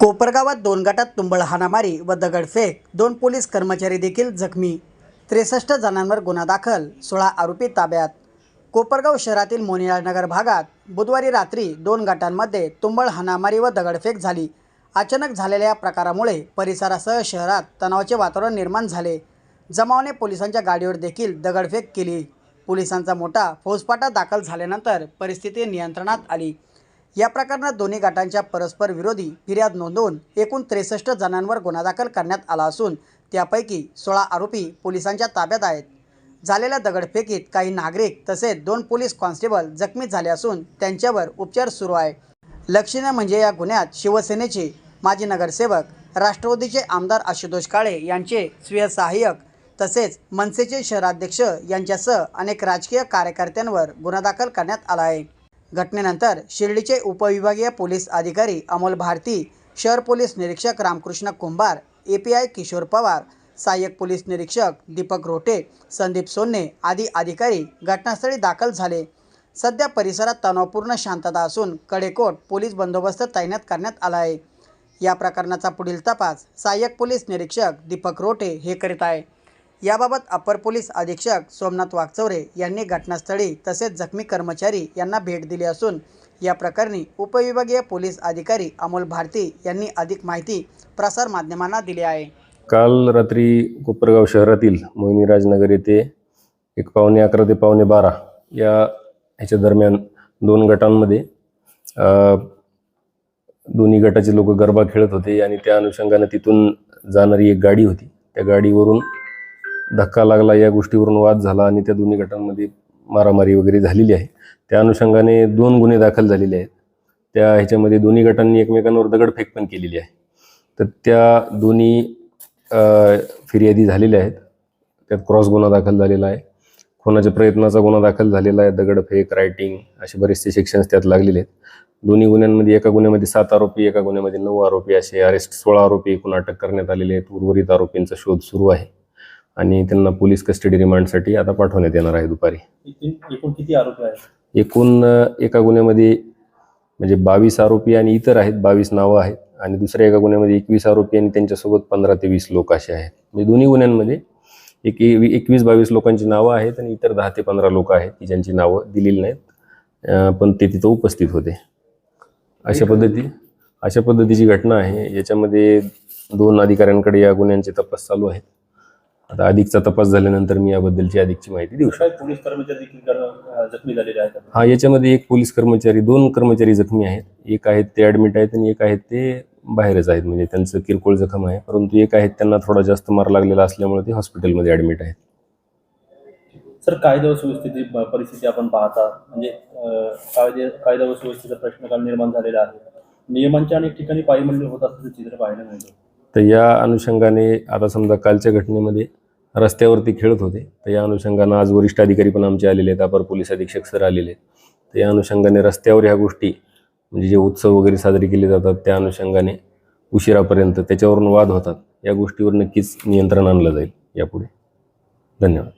कोपरगावात दोन गटात तुंबळ हाणामारी व दगडफेक. दोन पोलीस कर्मचारी देखील जखमी. त्रेसष्ट जणांवर गुन्हा दाखल सोळा आरोपी ताब्यात. कोपरगाव शहरातील मोनियाळनगर भागात बुधवारी रात्री दोन गटांमध्ये तुंबळ हाणामारी व दगडफेक झाली. अचानक झालेल्या या प्रकारामुळे परिसरासह शहरात तणावाचे वातावरण निर्माण झाले. जमावाने पोलिसांच्या गाडीवर देखील दगडफेक केली. पोलिसांचा मोठा फौजपाटा दाखल झाल्यानंतर परिस्थिती नियंत्रणात आली. या प्रकरणात दोन्ही गटांच्या परस्पर विरोधी फिर्याद नोंदवून एकूण त्रेसष्ट जणांवर गुन्हा दाखल करण्यात आला असून त्यापैकी सोळा आरोपी पोलिसांच्या ताब्यात आहेत. झालेल्या दगडफेकीत काही नागरिक तसेच दोन पोलीस कॉन्स्टेबल जखमी झाले असून त्यांच्यावर उपचार सुरू आहे. लक्षणीय म्हणजे या गुन्ह्यात शिवसेनेचे माजी नगरसेवक राष्ट्रवादीचे आमदार आशुतोष काळे यांचे स्वीय सहाय्यक तसेच मनसेचे शहराध्यक्ष यांच्यासह अनेक राजकीय कार्यकर्त्यांवर गुन्हा दाखल करण्यात आला आहे. घटनेनंतर शिर्डीचे उपविभागीय पोलीस अधिकारी अमोल भारती शहर पोलीस निरीक्षक Ramkrishna Kumbhar A P I Kishor Pawar सहाय्यक पोलीस निरीक्षक दीपक रोटे संदीप सोन्ने आदी अधिकारी घटनास्थळी दाखल झाले. सध्या परिसरात तणावपूर्ण शांतता असून कडेकोट पोलीस बंदोबस्त तैनात करण्यात आला आहे. या प्रकरणाचा पुढील तपास सहाय्यक पोलीस निरीक्षक दीपक रोटे हे करीत आहे. याबाबत अपर पोलीस अधीक्षक सोमनाथ वागचौरे यांनी घटनास्थळी तसेच जखमी कर्मचारी यांना भेट दिली असून या प्रकरणी उपविभागीय पोलीस अधिकारी अमोल भारती यांनी अधिक माहिती प्रसार माध्यमांना दिली आहे. काल रात्री कोपरगाव शहरातील मोहिनीराजनगर येथे एक पावणे अकरा ते पावणे बारा या ह्याच्या दरम्यान दोन गटांमध्ये दोन्ही गटाचे लोक गरबा खेळत होते आणि त्या अनुषंगाने तिथून जाणारी एक गाडी होती. त्या गाडीवरून धक्का लागला या गोष्टीवरून वाद झाला आणि त्या दोन्ही गटांमध्ये मारामारी वगैरे झालेली आहे. त्या अनुषंगाने दोन गुन्हे दाखल झालेले आहेत. त्या ह्याच्यामध्ये दोन्ही गटांनी एकमेकांवर दगडफेक पण केलेली आहे. तर त्या दोन्ही फिर्यादी झालेल्या आहेत. त्यात क्रॉस गुन्हा दाखल झालेला आहे. खुनाच्या प्रयत्नाचा गुन्हा दाखल झालेला आहे. दगडफेक रायटिंग असे बरेचसे सेक्शन्स त्यात लागलेले आहेत. दोन्ही गुन्ह्यांमध्ये एका गुन्ह्यामध्ये सात आरोपी एका गुन्ह्यामध्ये नऊ आरोपी असे अरेस्ट सोळा आरोपी एकूण अटक करण्यात आलेले आहेत. उर्वरित आरोपींचा शोध सुरू आहे. आणि त्यांना पोलीस कस्टडी रिमांडसाठी आता पाठवण्यात येणार आहे दुपारी. एकूण एकूण किती आरोपी आहेत? एकूण एका गुन्ह्यामध्ये म्हणजे बावीस आरोपी आणि इतर आहेत बावीस नावं आहेत. आणि दुसऱ्या एका गुन्ह्यामध्ये एकवीस आरोपी आणि त्यांच्यासोबत पंधरा ते वीस लोक असे आहेत. म्हणजे दोन्ही गुन्ह्यांमध्ये एक एकवीस बावीस लोकांची नावं आहेत आणि इतर दहा ते पंधरा लोक आहेत की ज्यांची नावं दिलेली नाहीत. पण ते तिथं उपस्थित होते. अशा पद्धती अशा पद्धतीची घटना आहे. याच्यामध्ये दोन अधिकाऱ्यांकडे या गुन्ह्यांचे तपास चालू आहेत. आता अधिकचा तपास झाल्यानंतर मी याबद्दलची अधिकची माहिती देऊ शकतो. काय पोलीस कर्मचारी देखील कर- जखमी झालेले आहेत? हा याच्यामध्ये एक पोलीस कर्मचारी दोन कर्मचारी जखमी आहेत. एक आहेत ते ॲडमिट आहेत आणि एक आहेत ते बाहेरच आहेत. म्हणजे त्यांचं किरकोळ जखम आहे. परंतु एक आहेत त्यांना थोडा जास्त मार लागलेला असल्यामुळे ते हॉस्पिटलमध्ये ॲडमिट आहेत. सर कायदा व सुव्यवस्थेची परिस्थिती आपण पाहता म्हणजे अं, कायदे कायदा व सुव्यवस्थेचा प्रश्न काल निर्माण झालेला आहे. नियमांच्या अनेक ठिकाणी पायमल्य होत असल्याचं चित्र पाहायला मिळतं. तर या अनुषंगाने आता समजा कालच्या घटनेमध्ये रस्त्यावरती खेळत होते. तर या अनुषंगानं आज वरिष्ठ अधिकारी पण आमचे आलेले आहेत. अपर पोलीस अधीक्षक सर आलेले आहेत. तर या अनुषंगाने रस्त्यावर ह्या गोष्टी म्हणजे जे उत्सव वगैरे साजरे केले जातात त्या अनुषंगाने उशिरापर्यंत त्याच्यावरून वाद होतात. या गोष्टीवर नक्कीच नियंत्रण आणलं जाईल. यापुढे धन्यवाद.